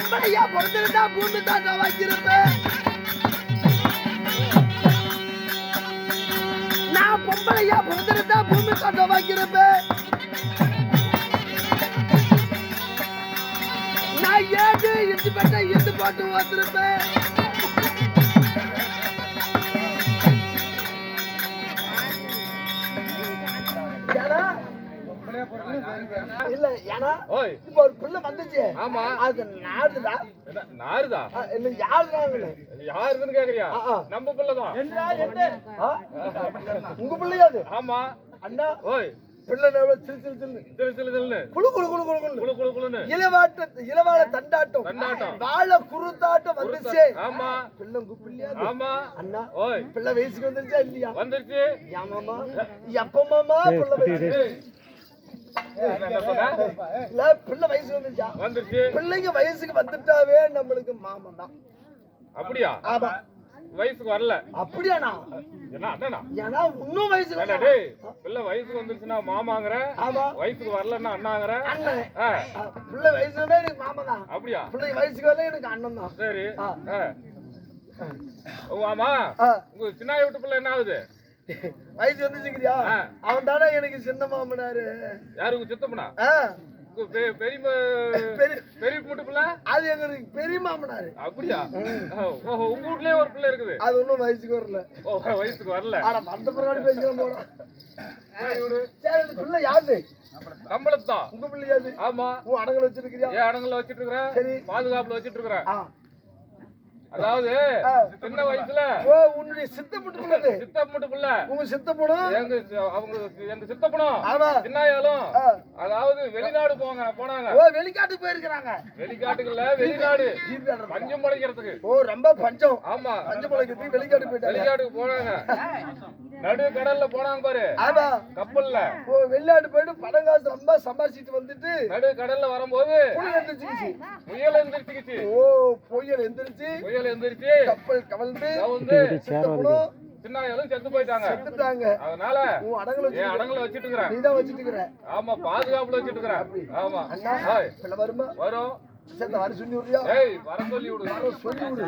பிறந்திருந்தா பூமி தாண்டா வாங்கியிருப்பேன். நான் பொம்பளையா பிறந்திருந்தா பூமி தாண்டா வாங்கியிருப்பேன். நான் ஏது இட்டு பெட்ட இட்டு போட்டு வந்திருப்பேன். இல்ல ஏன்னா இப்ப ஒரு பிள்ளை வந்துச்சு. ஆமா. அது நாருதா? நாடுதா நாடுதா இல்ல யாருன்னு யாருதுன்னு கேக்குறியா? நம்ம பிள்ளைதான். உங்க பிள்ளையா அது? ஆமா. அண்ணா ஓய். பிள்ளை சிலு சிலு சிலு குழு குழு குழு குழு குழு குழு குழு இளவாட்ட தண்டாட்டம். தண்டாட்டம். வாழ குருத்தாட்டம் வந்துச்சு. ஆமா. பிள்ளை குப்பிள்ளையா ஆமா. அண்ணா ஓய். பிள்ளை வயசுக்கு வந்துருச்சா இல்லையா? வந்துருச்சு. ஏமாமா எப்பமாமா பிள்ளை வயசு? இல்ல பிள்ளை வயசு வந்துருச்சா? வந்துருச்சு. பிள்ளைங்க வயசுக்கு வந்துட்டாவே நம்மளுக்கு மாமன் தான். அப்படியா? ஆமா. வயசுக்கு வரல. அப்படியாண்ணா? ஏன்னா இன்னும் டேய் பிள்ளை வயசுக்கு வந்துருச்சுன்னா மாமாங்கிற ஆமா. வயசுக்கு வரலன்னா அண்ணாங்கிற பிள்ளை வயசுமே எனக்கு மாமன் தான். அப்படியா? பிள்ளை வயசுக்கு வரல எனக்கு அண்ணன் தான். சரி. ஆமா உங்க சின்ன வீட்டு பிள்ளை என்ன ஆகுது? வயசு வந்துச்சுக்கிறியா ஆ. அவன் தானே எனக்கு சின்ன மாமனாரு. யாரு உங்க சித்தப்பனா? ஆ, உங்க பெ- பெரிய பிள்ளை? அது எங்களுக்கு பெரிய மாமனாரு. அப்படியா? ஓஹோ உங்க வீட்லயே ஒரு பிள்ளை இருக்குது. அது ஒன்றும் வயசுக்கு வரல. ஓ வயசுக்கு வரல. ஆனா வந்த பிறகு பேசிக்கலாம் போனா சரி பிள்ளை யாரு? நம்மளுக்கு தான் உங்க பிள்ளையாது ஆமா. உன் அடங்கல் வச்சிருக்கிறியா? ஏன் அடங்கல வச்சிட்டு இருக்கிறேன் சரி. பாதுகாப்புல வச்சிட்டு இருக்கிறேன் அதாவது. சின்ன வயசுல ஓ உன்னுடைய சித்தப்பட்டு பிள்ளை சித்தப்ப மூட்டு பிள்ளை உங்க சித்தப்படும் எங்க அவங்க எங்க சித்தப்பனும் ஆமா சின்னாயாலும். அதாவது வெளிநாடு போங்க போனாங்க ஓ வெளிக்காட்டுக்கு போயிருக்கிறாங்க வெளிக்காட்டுக்குள்ள வெளிநாடு. பஞ்சம் படைக்கிறதுக்கு ஓ ரொம்ப பஞ்சம் ஆமா பஞ்சம் பழக்கத்துக்கு வெளிக்காட்டு போயிட்டாங்க வெளிநாட்டுக்கு போனாங்க நடு கடல்ல போனாங்க பாரு ஆமா கப்பல்ல ஓ வெளிநாட்டு போயிட்டு பணம் காசு ரொம்ப சம்பாதிச்சிட்டு வந்துட்டு நடு கடல்ல வரும்போது புயல் எந்திரிச்சிச்சு புயல் எந்திரிச்சுக்கிச்சு ஓ புயல் எந்திரிச்சு புயல் எந்திரிச்சு கப்பல் கவுந்து சித்தப்படும் சின்னாயாலும் செத்து போயிட்டாங்க. செத்துட்டாங்க. அதனால உன் அடங்கல் வச்சு அடங்கல வச்சிட்டு இருக்கிறேன் நீதான் வச்சுட்டு இருக்கிற ஆமா பாதுகாப்புல வச்சிட்டு இருக்கிறேன் ஆமா. அண்ணா. பிள்ளை வருமா? வரும். சேர்த்த வர சொல்லி விடுறியா? ஏய் வர சொல்லி விடு. சொல்லி விடு.